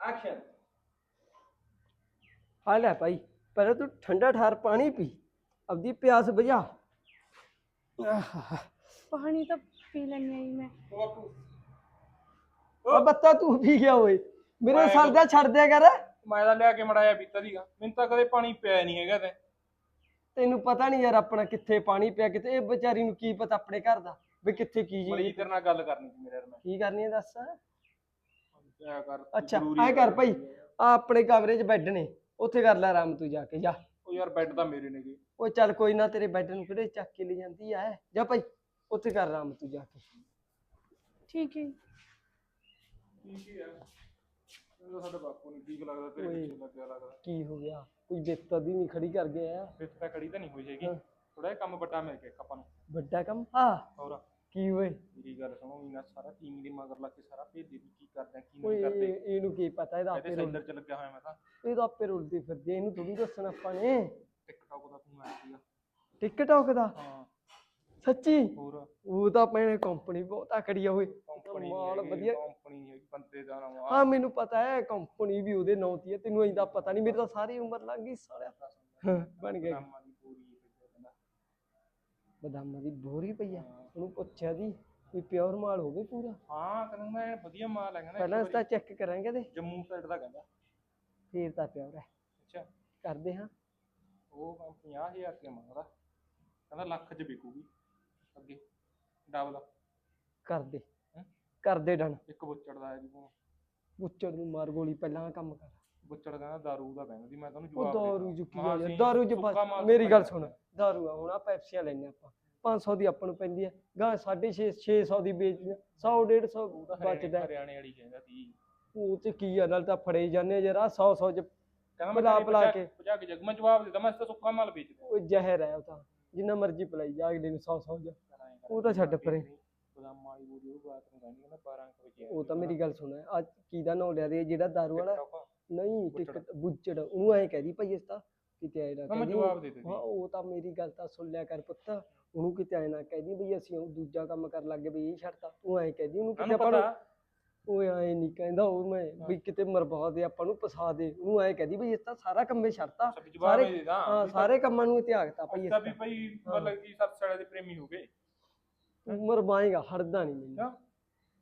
Action ਆ ਲੈ ਭਾਈ ਪਹਿਲਾਂ ਤੂੰ ਠੰਡਾ ਠਾਰ ਪਾਣੀ ਪੀ ਆਪਦੀ ਪਿਆਸ ਬੁਝਾ। ਆਹ, ਪਾਣੀ ਤਾਂ ਪੀ ਲੈਣੀ ਆਈ ਮੈਂ। ਉਹ ਬਾਪੂ ਬੱਤਾ ਤੂੰ ਪੀ ਗਿਆ ਓਏ ਮੇਰੇ ਸਰ ਦਾ ਛੱਡ ਦਿਆ ਕਰ। ਮੈਂ ਤਾਂ ਲਿਆ ਕੇ ਮੜਾਇਆ ਪੀਤਾ ਸੀਗਾ ਮੈਨੂੰ ਤਾਂ ਕਦੇ ਪਾਣੀ ਪਿਆ ਨਹੀਂ ਹੈਗਾ ਤੇ ਤੈਨੂੰ ਪਤਾ ਨਹੀਂ ਯਾਰ ਆਪਣਾ ਕਿੱਥੇ ਪਾਣੀ ਪਿਆ ਕਿਤੇ ਇਹ ਵਿਚਾਰੀ ਨੂੰ ਕੀ ਪਤਾ ਆਪਣੇ ਘਰ ਦਾ ਵੀ ਕਿੱਥੇ ਕੀ ਬੜੀ ਜੀ ਤੇਰੇ ਨਾਲ ਗੱਲ ਕਰਨੀ ਸੀ ਮੇਰੇ ਯਾਰ ਮੈਂ। ਕੀ ਕਰਨੀ ਹੈ ਦੱਸ? ਕਿਆ ਕਰ ਅੱਛਾ ਜ਼ਰੂਰੀ ਐ ਕਰ ਭਾਈ। ਆ ਆਪਣੇ ਕਮਰੇ 'ਚ ਬੈੱਡ ਨੇ ਉੱਥੇ ਕਰ ਲੈ ਆਰਾਮ ਤੂੰ ਜਾ ਕੇ ਜਾ। ਉਹ ਯਾਰ ਬੈੱਡ ਤਾਂ ਮੇਰੇ ਨੇਗੇ। ਉਹ ਚੱਲ ਕੋਈ ਨਾ ਤੇਰੇ ਬੈੱਡ ਨੂੰ ਕਿਹੜੇ ਚੱਕ ਕੇ ਲੈ ਜਾਂਦੀ ਐ ਜਾ ਭਾਈ ਉੱਥੇ ਕਰ ਆਰਾਮ ਤੂੰ ਜਾ ਕੇ। ਠੀਕ ਹੈ। ਠੀਕ ਹੀ ਆ। ਤਾਂ ਸਾਡੇ ਬਾਪੂ ਨੂੰ ਠੀਕ ਲੱਗਦਾ ਤੇਰੇ ਓਏ। ਪਿੱਛੇ ਲੱਗਿਆ ਲੱਗਦਾ। ਕੀ ਹੋ ਗਿਆ? ਕੋਈ ਬਿੱਤ ਦੀ ਨਹੀਂ ਖੜੀ ਕਰ ਗਿਆ। ਫਿਰ ਤਾਂ ਖੜੀ ਤਾਂ ਨਹੀਂ ਹੋਈ ਹੈਗੀ। ਹਾਂ। ਥੋੜਾ ਜਿਹਾ ਕੰਮ ਵੱਡਾ ਮਿਲ ਗਿਆ ਆਪਾਂ ਨੂੰ। ਵੱਡਾ ਕੰਮ? ਆ ਹੋਰ? ਕੀ ਓਏ? ਮੇਰੀ ਗੱਲ ਸੁਣੋ ਮੀਨਾ ਸਾਰਾ ਟੀਮ ਦੇ ਮਗਰ ਲੱਗ ਕੇ ਸਾਰਾ ਭੇਜਦੇ ਵੀ ਕੀ ਕਰਦੇ ਕੀ ਓਏ ਨਹੀਂ ਕਰਦੇ। ਇਹਨੂੰ ਕੀ ਪਤਾ ਇਹਦਾ ਇਹਦੇ ਆਪੇ ਰੁਲ ਸੈਲਰ ਚ ਲੱਗਿਆ ਹੋਇਆ ਮੈਂ ਤਾਂ। ਇਹ ਤਾਂ ਆਪੇ ਰੁਲਦੀ ਫਿਰਦੀ ਆ, ਇਹਨੂੰ ਥੋੜੀ ਦੱਸਣਾ ਆਪਾਂ ਨੇ। ਟਿਕਟੌਕ ਦਾ ਤੂੰ ਆਇਆ ਸੀਗਾ। ਟਿਕਟੌਕ ਦਾ? ਹਾਂ। ਸੱਚੀ? ਹੋਰ? ਉਹ ਤਾਂ ਆਪਣੇ ਕੰਪਨੀ ਬਹੁਤ ਆਕੜੀ ਆ ਓਏ। ਕੰਪਨੀ ਮਾਲ ਵਧੀਆ। ਕੰਪਨੀ ਹੈ ਬੰਦੇ ਦਾ ਨਾਮ ਹਾਂ ਮੈਨੂੰ ਪਤਾ ਹੈ ਕੰਪਨੀ ਵੀ ਉਹਦੇ ਨਾਂ ਦੀ ਹੈ ਤੈਨੂੰ ਇੰਦਾ ਪਤਾ ਨਹੀਂ ਮੇਰੀ ਤਾਂ ਸਾਰੀ ਉਮਰ ਲੰਘ ਗਈ ਸਾਲਿਆ। ਹਾਂ, ਬਣ ਗਿਆ। ਬਦਾਮਾਂ ਦੀ ਬੋਰੀ ਪਈ ਆ ਉਹਨੂੰ ਪੁੱਛਿਆ ਦੀ ਵੀ ਪਿਓਰ ਮਾਲ ਹੋਵੇ ਪੂਰਾ? ਹਾਂ ਕਹਿੰਦਾ ਮੈਂ ਵਧੀਆ ਮਾਲ ਹੈ ਕਹਿੰਦਾ ਪਹਿਲਾਂ ਤਾਂ ਚੈੱਕ ਕਰਾਂਗੇ ਤੇ ਜੰਮੂ ਸਾਈਡ ਦਾ ਕਹਿੰਦਾ। ਫੇਰ ਤਾਂ ਪਿਓਰ ਹੈ। ਅੱਛਾ। ਕਰਦੇ ਹਾਂ। ਉਹ 50000 ਰੁਪਏ ਮੰਗਦਾ। ਕਹਿੰਦਾ ਲੱਖ ਚ ਵਿਕੂਗੀ। ਅੱਗੇ ਡਬਲ। ਕਰਦੇ? ਕਰਦੇ ਡਨ। ਇੱਕ ਬੁੱਚੜ ਦਾ ਹੈ ਜੀ ਉਹ ਬੁੱਚੜ ਨੂੰ ਮਾਰ ਗੋਲੀ ਪਹਿਲਾਂ ਕੰਮ ਕਰ। ਬੁੱਚੜ ਕਹਿੰਦਾ ਦਾਰੂ ਦਾ ਕਹਿੰਦਾ ਸੀ ਮੈਂ ਤੁਹਾਨੂੰ ਉਹ ਜਵਾਬ ਦਾਰੂ ਚ ਕੀ ਮਹਾਂ ਆ ਦਾਰੂ ਚ ਮੇਰੀ ਗੱਲ ਸੁਣ। ਦਾਰੂ ਆ ਹੁਣ ਆ ਪੈਪਸੀਆਂ ਲੈਣੇ ਆਪਾਂ 500 ਦੀ ਆਪਾਂ ਨੂੰ ਪੈਂਦੀ ਹੈ ਗਾਂ 650 600 ਦੀ ਵੇਚਦੇ 100 150 ਉਹ ਤਾਂ ਹਰਿਆਣੇ ਬਚਦਾ। ਹਰਿਆਣੇ ਵਾਲੀ ਕਹਿੰਦਾ ਸੀ ਉਹ ਚ ਕੀ ਆ ਨਾਲ ਤਾਂ ਫੜੇ ਜਾਂਦੇ ਆ ਯਾਰ ਆ 100 100 ਚ ਕਹਿੰਦਾ ਪਿਲਾ ਮੈਂ ਪਿਲਾ ਕੇ। ਮੈਂ ਜਵਾਬ ਦਿੱਤਾ ਮੈਂ ਤਾਂ ਸੁੱਕਾ ਮਾਲ ਵੇਚਦਾ ਉਹ ਜ਼ਹਿਰ ਹੈ ਉਹ ਤਾਂ ਜਿੰਨਾ ਮਰਜ਼ੀ ਪਲਾਈ ਜਾ ਅਗਲੇ ਨੂੰ 100 100 ਚ ਉਹ ਤਾਂ ਛੱਡ ਪਰੇ। ਵਾਲੀ ਉਹ ਬਾਤ ਨੂੰ ਕਹਿੰਦੀ ਕਹਿੰਦਾ 12 ਕੁ ਵਜੇ ਉਹ ਤਾਂ ਮੇਰੀ ਗੱਲ ਸੁਣ ਅੱਜ ਕੀ ਦਾ ਨਾਂ ਲਿਆ ਦੇ ਜਿਹੜਾ ਦਾਰੂ ਵਾਲਾ ਨਹੀਂ। ਟਿਕਟ ਬੁੱਚੜ ਉਹਨੂੰ ਐ ਕਹਦੀ ਭਾਈ ਇਸ ਤਾਂ ਕਿਤੇ ਆਏ ਨਾ ਮੈਂ ਕਹਿਦੀ ਜਵਾਬ ਦੇ ਦਿੱਤੀ ਹਾਂ ਉਹ ਤਾਂ ਮੇਰੀ ਗੱਲ ਤਾਂ ਸੁਣ ਲਿਆ ਕਰ ਪੁੱਤ। ਉਹਨੂੰ ਕਿਤੇ ਆਏ ਨਾ ਕਹਿਦੀ ਬਈ ਅਸੀਂ ਉਹ ਦੂਜਾ ਕੰਮ ਕਰਨ ਲੱਗੇ ਵੀ ਇਹ ਛੱਡਤਾ ਤੂੰ। ਐ ਕਹਦੀ ਉਹਨੂੰ ਕਿਤੇ ਮੈਨੂੰ ਆਪਾਂ ਨੂੰ ਪਤਾ ਓਏ ਐ ਨਹੀਂ ਕਹਿੰਦਾ ਉਹ ਮੈਂ ਵੀ ਕਿਤੇ ਮਰਵਾ ਦੇ ਆਪਾਂ ਨੂੰ ਫਸਾ ਦੇ। ਉਹਨੂੰ ਐ ਕਹਦੀ ਬਈ ਇਸ ਤਾਂ ਸਾਰਾ ਕੰਮੇ ਛੱਡਤਾ ਸਭ ਜਵਾਬ ਸਾਰੇ ਦੇ ਹਾਂ ਸਾਰੇ ਕੰਮਾਂ ਨੂੰ ਭਾਈ ਅਸੀਂ ਇਸ ਤਾਂ ਵੀ ਭਾਈ ਮਤਲਬ ਕਿ ਸੱਤ ਸਾਲੇ ਦੇ ਪ੍ਰੇਮੀ ਹੋ ਗਏ। ਤੂੰ ਮਰਵਾਏਗਾ ਹਟਦਾ ਨਹੀਂ ਮੈਨੂੰ?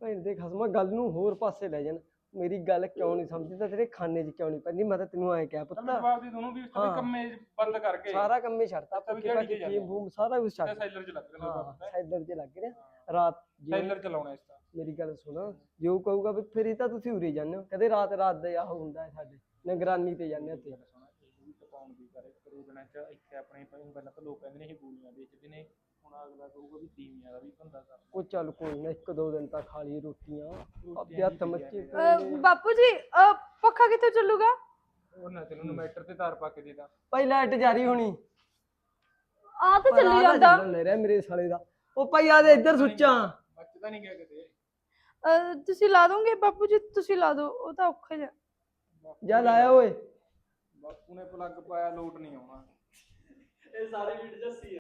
ਭੈਣ ਦੇ ਖਸਮਾ ਗੱਲ ਨੂੰ ਹੋਰ ਪਾਸੇ ਲੈ ਜਾਣ। ਮੇਰੀ ਗੱਲ ਕਿਉਂ ਨਹੀਂ ਸਮਝਦਾ? ਤੇਰੇ ਖਾਨੇ 'ਚ ਕਿਉਂ ਨਹੀਂ ਪੈਂਦੀ? ਮੈਂ ਤਾਂ ਤੈਨੂੰ ਐ ਕਿਹਾ ਪੁੱਤ। ਮੈਂ ਜਵਾਬ ਦੇ ਦੋਨੋਂ ਵੀ ਹਾਂ। ਕੰਮੇ ਬੰਦ ਕਰਕੇ। ਸਾਰਾ ਕੰਮੇ ਛੱਡਤਾ ਤਾਂ ਵੀ ਪੱਕੇ ਫੂਮ ਸਾਰਾ ਕੁਝ ਛੱਡ ਸੈਲਰ ਚ ਲੱਗ ਰਿਹਾ ਹਾਂ ਸੈਲਰ 'ਚ ਲੱਗ ਰਿਹਾ ਰਾਤ ਸੈਲਰ ਚਲਾਉਣਾ ਇਸ ਦਾ ਮੇਰੀ ਗੱਲ ਸੁਣ ਜੇ ਕਹੂਗਾ ਵੀ ਫਿਰ ਹੀ ਤਾਂ ਤੁਸੀਂ ਉਰੇ ਜਾਂਦੇ ਹੋ। ਕਦੇ ਰਾਤ ਰਾਤ ਦਾ ਆਹ ਹੁੰਦਾ ਹੈ ਸਾਡੇ ਨਿਗਰਾਨੀ ਤੇ ਜਾਂਦੇ ਗੱਲ ਸੁਣਾ ਇਹ ਵੀ ਟਪਾਉਣ ਦੀ ਕਰੇ ਕਰੋ ਦਿਨਾਂ ਚ ਇੱਥੇ ਆਪਣੇ ਪਹਿਲਾਂ ਤਾਂ ਲੋਕ ਕਹਿੰਦੇ ਨੇ ਇਹ ਗੋਲੀਆਂ ਵੇਚਦੇ ਨੇ। ਹੁਣ ਅਗਲਾ ਕਹੂਗਾ ਵੀ ਤੀਵੀਆਂ ਦਾ ਵੀ ਧੰਦਾ ਕਰ ਉਹ ਚੱਲ ਕੋਈ ਨਾ ਇੱਕ ਦੋ ਦਿਨ ਤਾਂ ਖਾ ਲਈ ਰੋਟੀਆਂ। ਅੱਧੇ ਹੱਥ ਮੱਚੇ ਅਹ। ਬਾਪੂ ਜੀ ਅਹ, ਪੱਖਾ ਕਿੱਥੇ ਚੱਲੂਗਾ? ਉਹ ਨਾ ਤੈਨੂੰ ਇਨਵਰਟਰ ਤੇ ਤਾਰ ਪਾ ਕੇ ਦੇ ਦਾਂ। ਭਾਈ ਲਾਈਟ ਜਾਰੀ ਹੋਣੀ। ਆ ਤਾਂ ਚੱਲੀ ਪਰ ਆਹ ਤਾਂ ਜਾਂਦਾ। ਚੱਲਣ ਲੈ ਰਿਹਾ ਮੇਰੇ ਸਾਲੇ ਦਾ। ਉਹ ਭਾਈ ਆ ਦੇ ਇੱਧਰ ਸੁੱਚਾਂ। ਬਚਦਾ ਨਹੀਂ ਗਿਆ ਕਿਤੇ। ਅਹ, ਤੁਸੀਂ ਲਾ ਦੋਗੇ ਬਾਪੂ ਜੀ? ਤੁਸੀਂ ਲਾ ਦਿਓ ਉਹ ਤਾਂ ਔਖਾ ਜਿਹਾ। ਜਾ ਲਾਇਆ ਓਏ। ਬਾਪੂ ਨੇ ਪਲੱਗ ਪਾਇਆ ਲੋਟ ਨਹੀਂ ਆਉਣਾ। ਇਹ ਸਾਰੇ ਵੀਡ ਜੱਸੀ